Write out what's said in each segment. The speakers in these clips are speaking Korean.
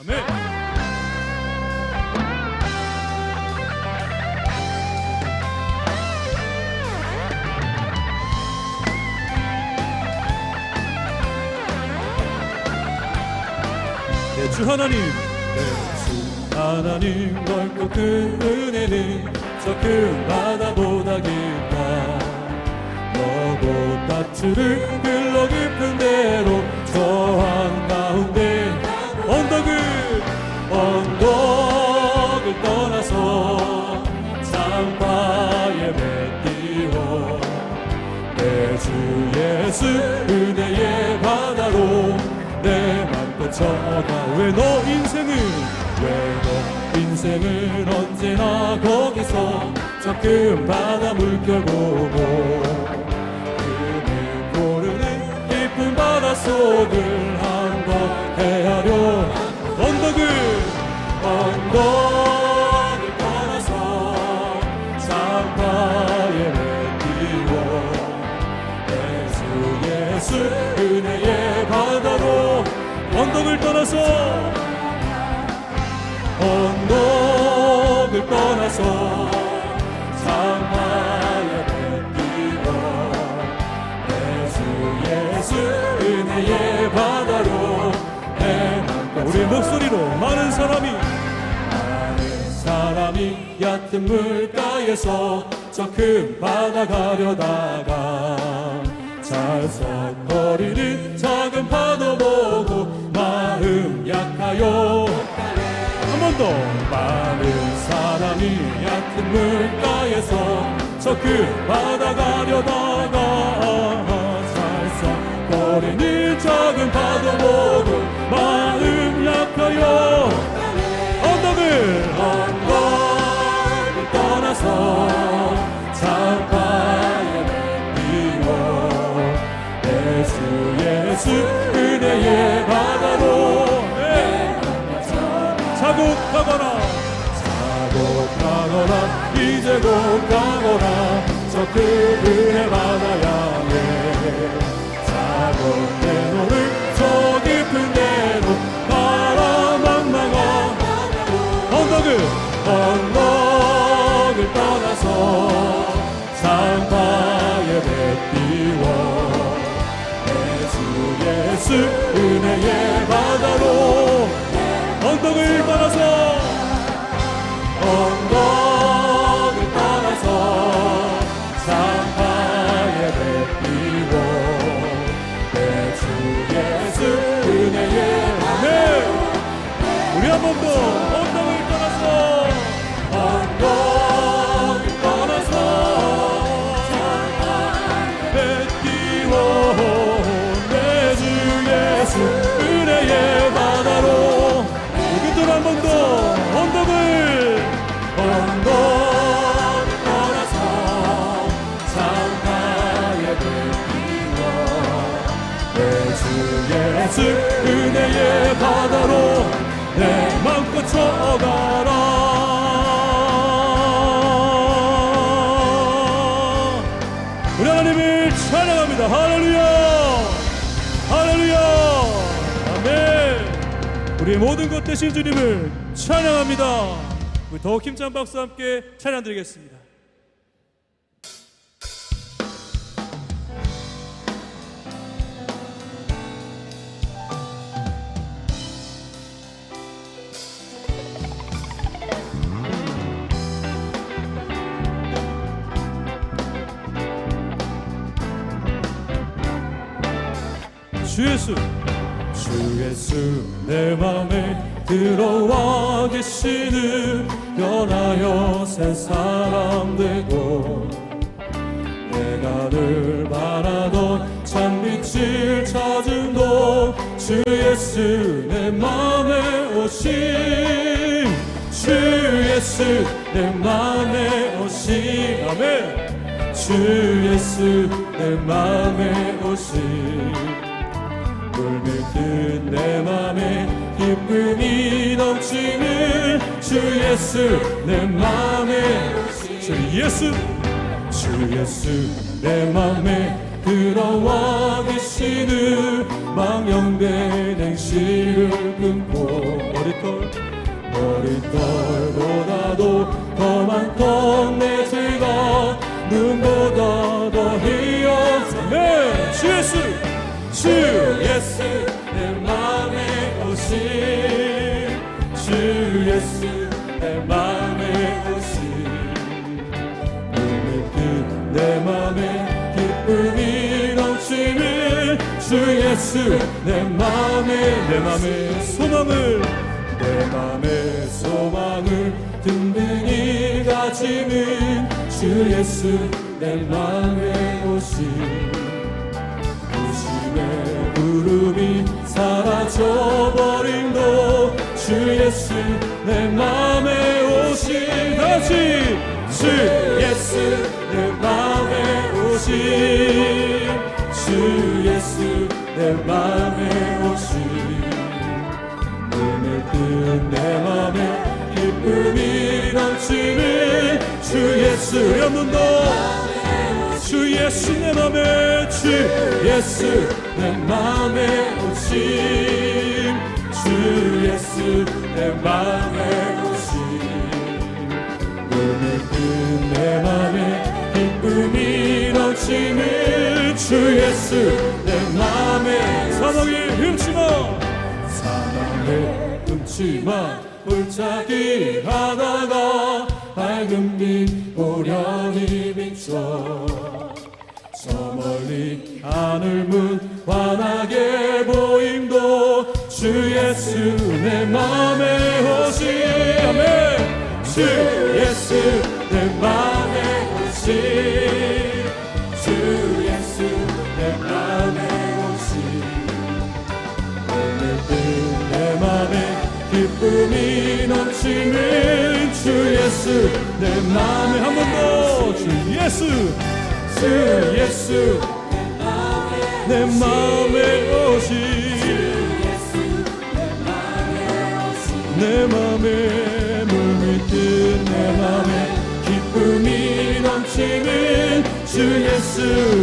아멘. 내주 하나님, 내주 하나님 넓고 그 은혜는 저 큰 바다보다 길다. 너고 따투를 흘러 깊은 대로 저 한가운데 예수 은혜의 바다로 내 맘껏 쳐가 왜너 인생을 왜 너 인생을 언제나 거기서 저큰 바다 물결 보고 그늘 고르는 깊은 바닷속을 한번 헤아려. 언덕을 언덕 떠나서 언덕을 떠나서 장마에 뱉기워 예수 예수 은혜의 바다로 우리 목소리로 많은 사람이 많은 사람이 얕은 물가에서 저 큰 바다 가려다가 잘석거리는 작은 파도 보고 약하여. 한번 더. 많은 사람이 얕은 물가에서 저큰 바다 가려다가 살싹거리는 작은 파도 보고 마음 약하여. 언덕을 언덕을 떠나서 장파에 맺기워. 예수 예수 은혜의 바 저큰 은혜 바다야 자국된 오를 저 깊은 데로 바라망망한 언덕을 언덕을 떠나서 장파에 뱉기워. 예수 예수 은혜의 바다로 언덕을 떠나서 우리 쳐가라. 우리 하나님을 찬양합니다. 할렐루야. 할렐루야. 아멘. 우리의 모든 것 되신 주님을 찬양합니다. 우리 더 힘찬 박수와 함께 찬양 드리겠습니다 주 예수. 주 예수 내 맘에 들어와 계시는 변하여 새 사람 되고 내가 늘 바라던 참빛을 찾은 동주 예수 내 맘에 오심 주 예수 내 맘에 오심 아멘. 주 예수 내 맘에 오 심 물밀듯 내 맘에 기쁨이 넘치는 주 예수 내 맘에. 주 예수 주 예수 내 맘에 들어와 계시는 망령된 행실을 끊고 머리털 머리털보다도 더 많던 내 죄가 눈보다 더 희어서 네, 주 예수 주 예수 내 맘에 오신 주 예수 내 맘에 오신 눈을 뜬내 맘에 기쁨이 넘치는 주 예수 내 맘에 내 맘의 소망을 내 맘의 소망을 든든히 가지는 주 예수 내 맘에 오신 사라져버림도 주 예수 내 맘에 오신 다시. 주 예수 내 맘에 오신. 주 예수 내 맘에 오신. 눈을 뜬 내 맘에 기쁨이 넘치는 주 예수 우리 한번더 주 예수 내 맘에 주 예수 내 맘에 오신 주 예수 내 맘에 눈을 뜬내 맘에 기쁨이 넘치는 주 예수 내 맘에. 사망의 흠치마 사랑의 흠치만 골짜기 하나가 밝은 빛 오련히 비춰 저 멀리 하늘 문 환하게 보임도 주 예수 내 맘에 오신 아멘. 주 예수 예수 내 맘에 한 번 더 주 예수 주 예수. 내 맘에 오신 내 맘에 물이 뜬내 맘에 기쁨이 넘치는 주 예수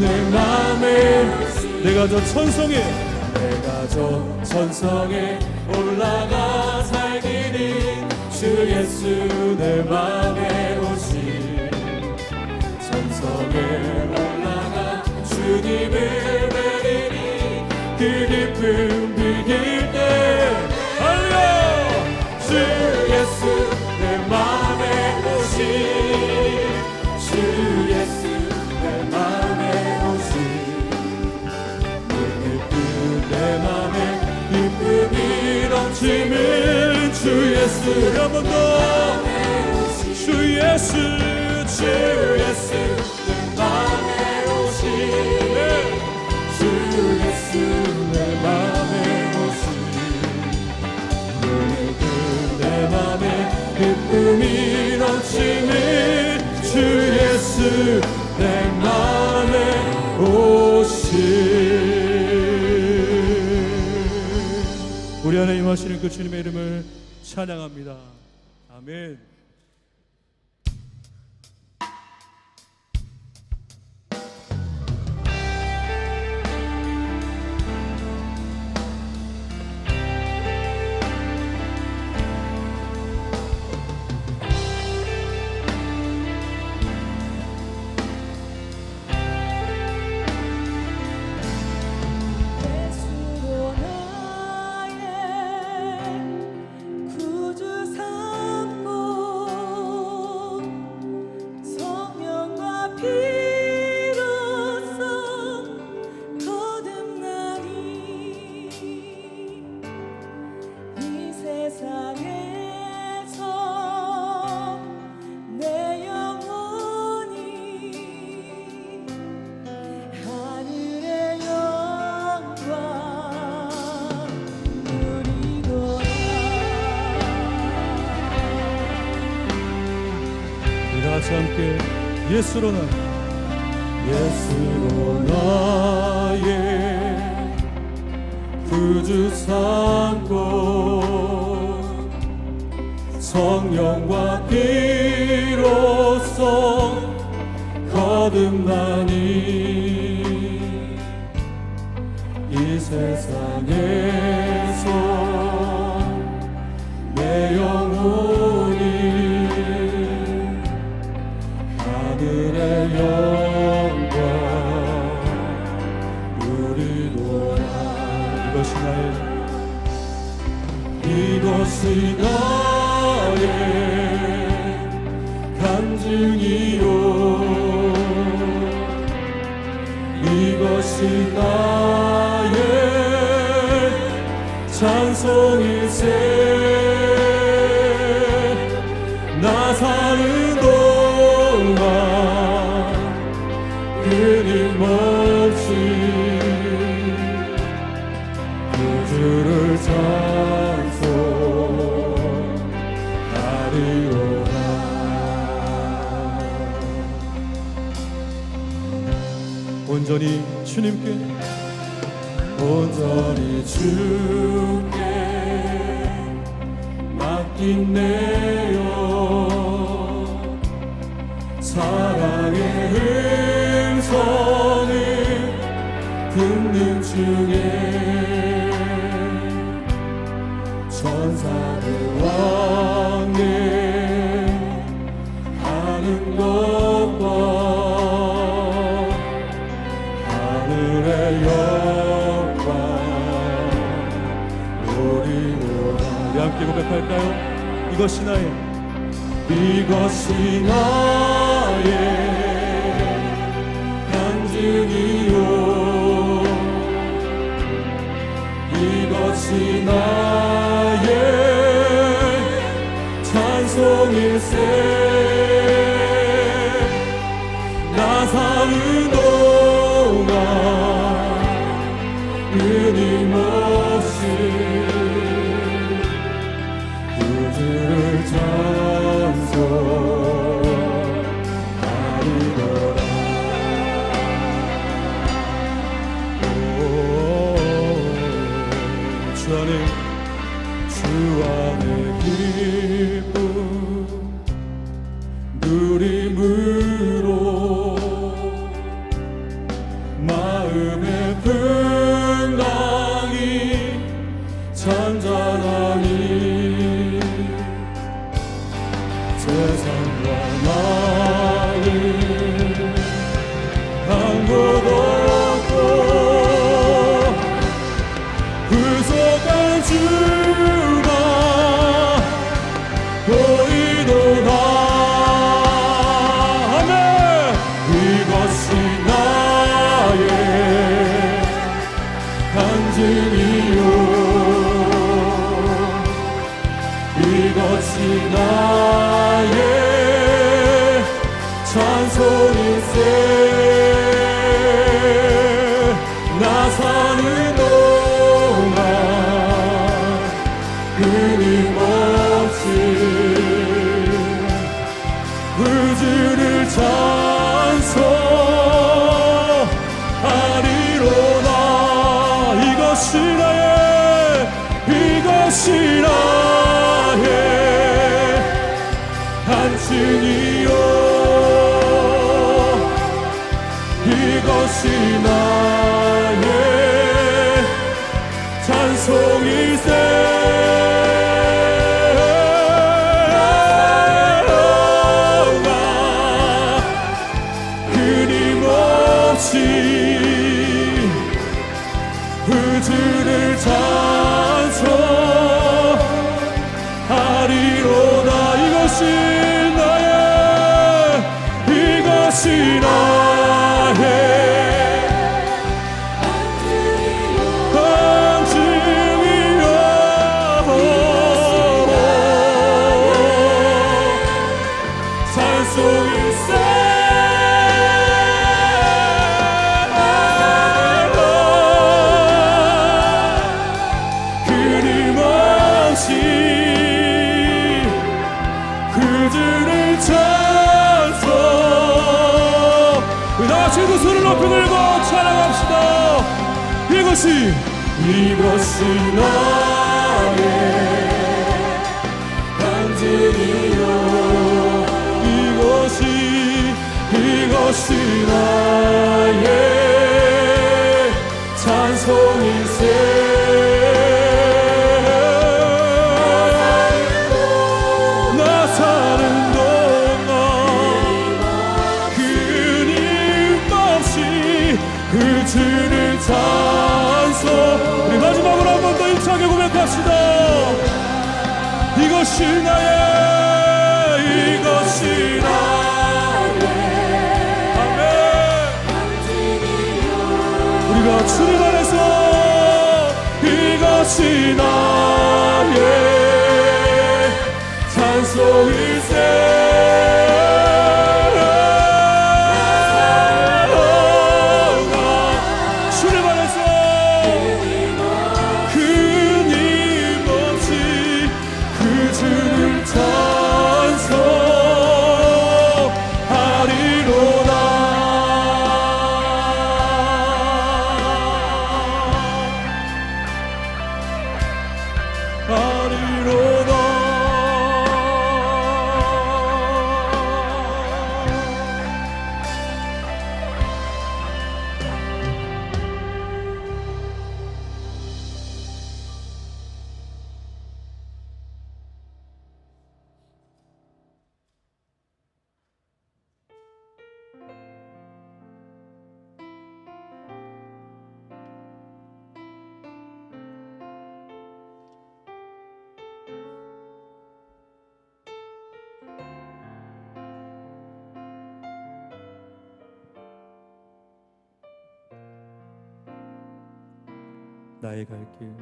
내 맘에. 내가 저 천성에 내가 저 천성에 올라가 살기는 주 예수 내 맘에 오신 천성에 올라가 주님을 뵈리니 그 기쁨 비길 때 할렐루야 주 예수 한 번 더 주 예수 주 예수. 우리 안에 임하시는 그 주님의 이름을 찬양합니다. 아멘 예수로는 예수로 나의 구주 삼고 성령과 비로소 거듭나니 이 세상에 이것이 나의 찬송일세. 온전히 주님께. 온전히 주께 맡긴내요. 사랑의 흥선을 듣는 중에 천사들와 고백할까요? 이것이 나의 이것이 나의 간증이요 이것이 나의 찬송일세 나 사는 대신 나의 한증이요. 이것이 나 去哪 나의 갈길.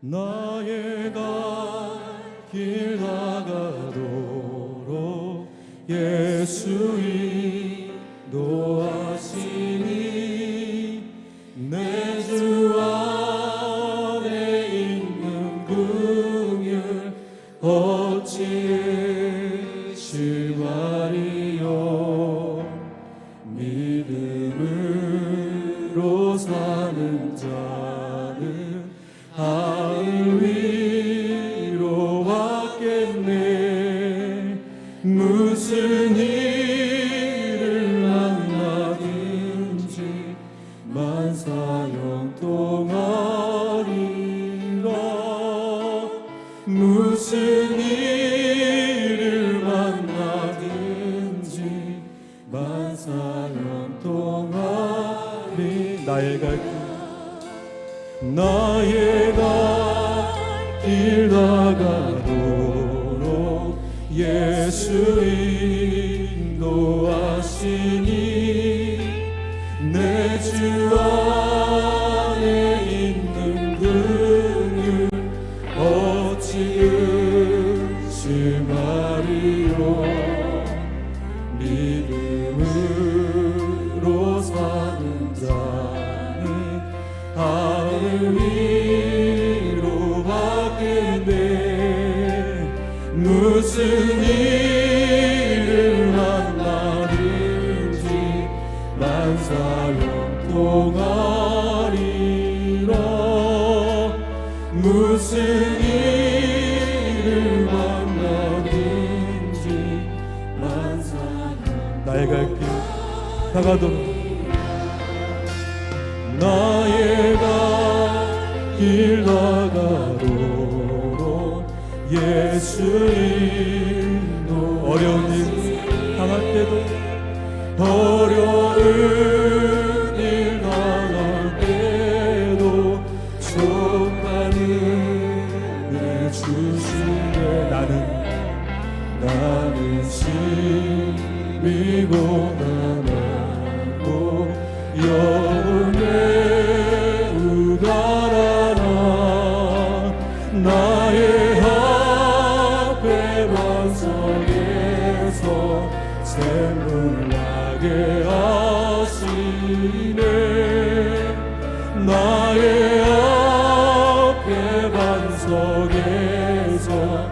나의 갈 길 나가도록 예수의 love. 나아가도록 예수 인도 어려운 일 당할 때도 어려운 일 당할 때도 정말 을 주시네. 나는 나는 심이고 나 속에서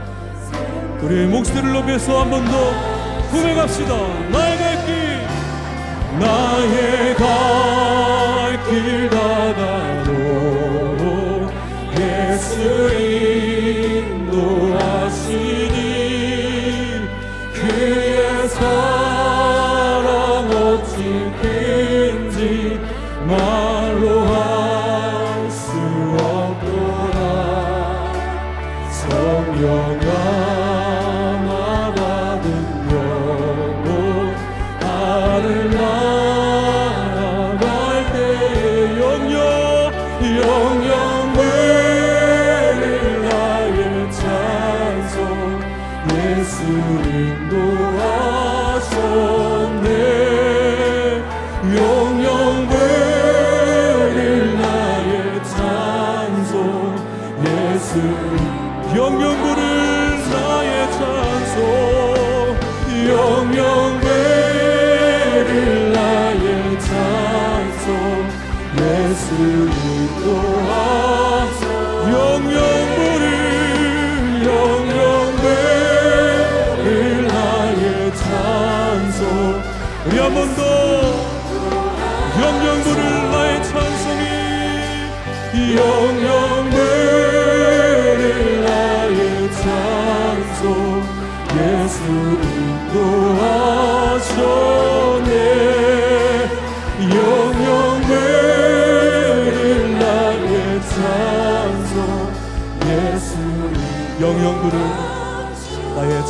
우리의 목소리를 높여서 한 번더 꿈에 갑시다. 나의 갈길 나의 갈길 가다.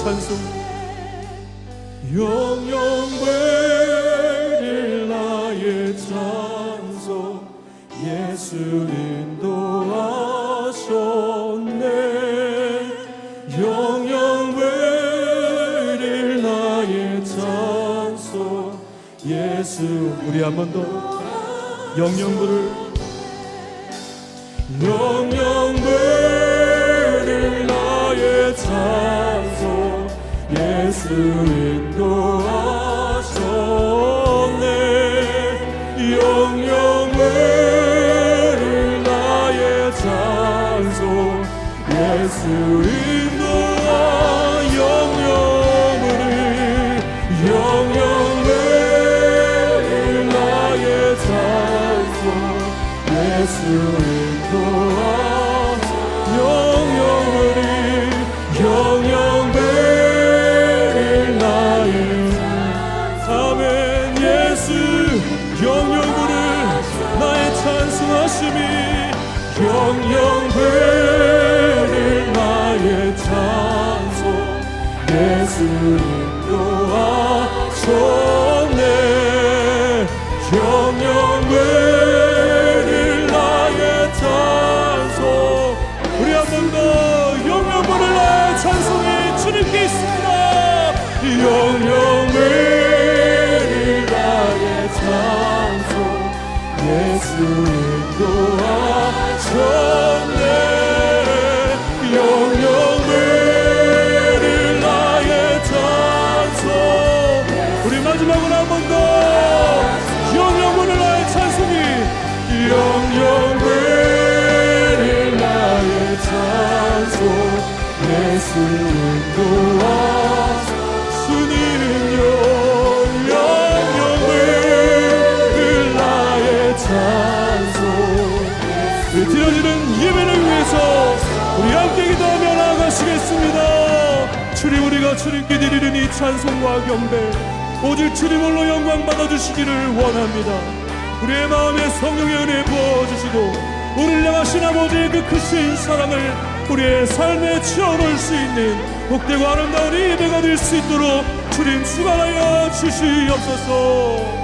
나의 수인 예 예수 인도하소서 주님은 요 영영 베릴 나의 찬송. 드려지는 예배를 위해서 우리 함께 기도하며 나아가시겠습니다. 주님 우리가 주님께 드리는 이 찬송과 경배 오직 주님 홀로 영광 받아주시기를 원합니다. 우리의 마음에 성령의 은혜 부어주시고 우리를 향하신 아버지의 그 크신 사랑을 우리의 삶에 채워넣을 수 있는 복되고 아름다운 이 예배가 될 수 있도록 주님 축원하여 주시옵소서